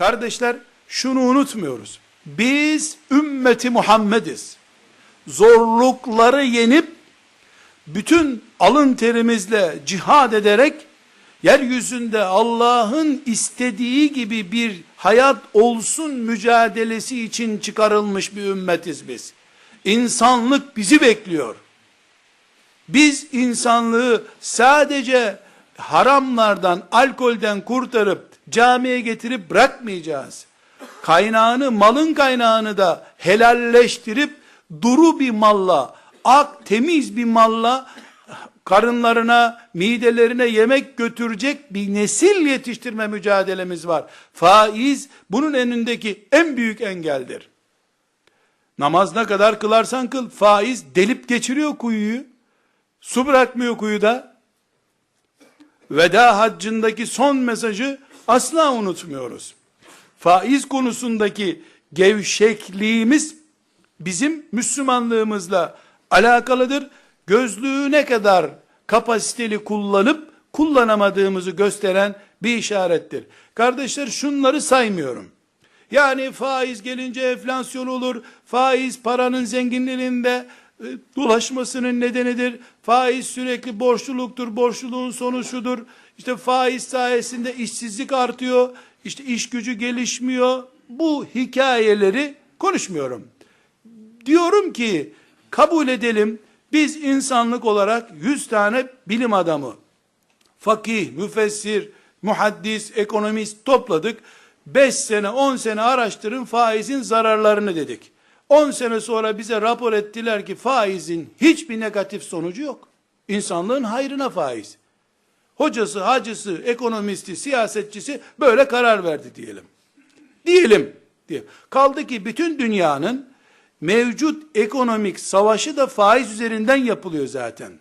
Kardeşler şunu unutmuyoruz. Biz ümmeti Muhammediz. Zorlukları yenip bütün alın terimizle cihad ederek yeryüzünde Allah'ın istediği gibi bir hayat olsun mücadelesi için çıkarılmış bir ümmetiz biz. İnsanlık bizi bekliyor. Biz insanlığı sadece haramlardan, alkolden kurtarıp camiye getirip bırakmayacağız. Kaynağını, malın kaynağını da helalleştirip duru bir malla, ak, temiz bir malla karınlarına, midelerine yemek götürecek bir nesil yetiştirme mücadelemiz var. Faiz bunun önündeki en büyük engeldir. Namaz ne kadar kılarsan kıl, faiz delip geçiriyor kuyuyu. Su bırakmıyor kuyuda. Veda haccındaki son mesajı asla unutmuyoruz. Faiz konusundaki gevşekliğimiz bizim Müslümanlığımızla alakalıdır. Gözlüğü ne kadar kapasiteli kullanıp kullanamadığımızı gösteren bir işarettir. Kardeşler şunları saymıyorum. Yani faiz gelince enflasyon olur. Faiz paranın zenginliğinde e, dolaşmasının nedenidir. Faiz sürekli borçluluktur. Borçluluğun sonu şudur. İşte faiz sayesinde işsizlik artıyor. İşte iş gücü gelişmiyor. Bu hikayeleri konuşmuyorum. Diyorum ki kabul edelim biz insanlık olarak 100 tane bilim adamı, fakih, müfessir, muhaddis, ekonomist topladık. 5 sene 10 sene araştırın faizin zararlarını dedik. 10 sene sonra bize rapor ettiler ki faizin hiçbir negatif sonucu yok. İnsanlığın hayrına faiz. Hocası, hacısı, ekonomisti, siyasetçisi böyle karar verdi diyelim. Diyelim. diye. Kaldı ki bütün dünyanın mevcut ekonomik savaşı da faiz üzerinden yapılıyor zaten.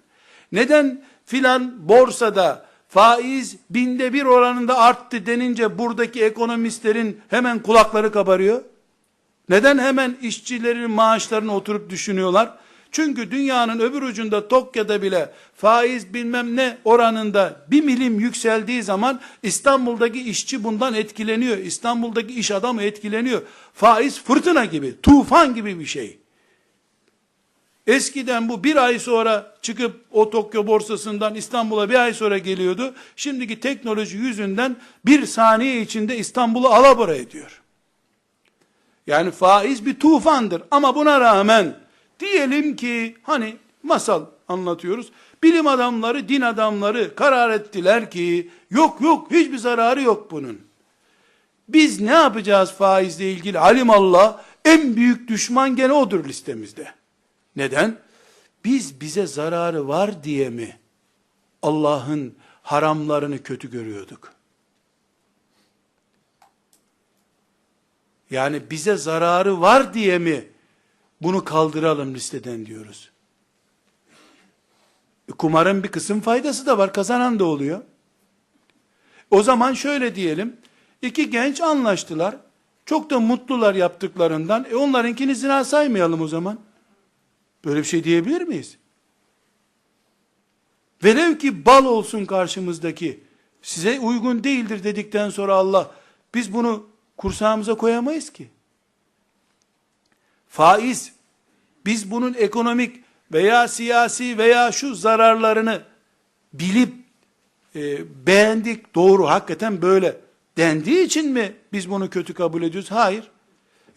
Neden filan borsada faiz binde bir oranında arttı denince buradaki ekonomistlerin hemen kulakları kabarıyor? Neden hemen işçilerin maaşlarını oturup düşünüyorlar? Çünkü dünyanın öbür ucunda Tokyo'da bile faiz bilmem ne oranında bir milim yükseldiği zaman İstanbul'daki işçi bundan etkileniyor. İstanbul'daki iş adamı etkileniyor. Faiz fırtına gibi, tufan gibi bir şey. Eskiden bu bir ay sonra çıkıp o Tokyo borsasından İstanbul'a bir ay sonra geliyordu. Şimdiki teknoloji yüzünden bir saniye içinde İstanbul'u alabora ediyor. Yani faiz bir tufandır ama buna rağmen diyelim ki hani masal anlatıyoruz. Bilim adamları, din adamları karar ettiler ki yok yok hiçbir zararı yok bunun. Biz ne yapacağız faizle ilgili? Allah en büyük düşman gene odur listemizde. Neden? Biz bize zararı var diye mi Allah'ın haramlarını kötü görüyorduk? Yani bize zararı var diye mi bunu kaldıralım listeden diyoruz. E, kumarın bir kısım faydası da var, kazanan da oluyor. O zaman şöyle diyelim, iki genç anlaştılar, çok da mutlular yaptıklarından, e onlarınkini zina saymayalım o zaman. Böyle bir şey diyebilir miyiz? Velev ki bal olsun karşımızdaki, size uygun değildir dedikten sonra Allah, biz bunu kursağımıza koyamayız ki. Faiz, biz bunun ekonomik veya siyasi veya şu zararlarını bilip e, beğendik, doğru, hakikaten böyle dendiği için mi biz bunu kötü kabul ediyoruz? Hayır.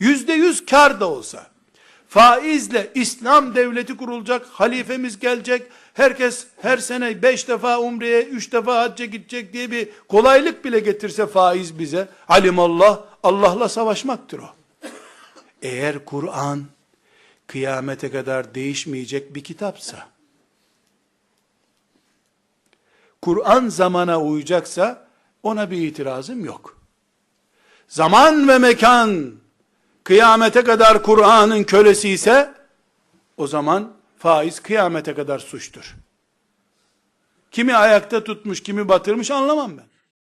Yüzde yüz kar da olsa, faizle İslam devleti kurulacak, halifemiz gelecek, herkes her sene beş defa umreye, üç defa hacca gidecek diye bir kolaylık bile getirse faiz bize, alimallah, Allah'la savaşmaktır o. Eğer Kur'an, kıyamete kadar değişmeyecek bir kitapsa, Kur'an zamana uyacaksa, ona bir itirazım yok. Zaman ve mekan, kıyamete kadar Kur'an'ın kölesi ise, o zaman faiz kıyamete kadar suçtur. Kimi ayakta tutmuş, kimi batırmış anlamam ben.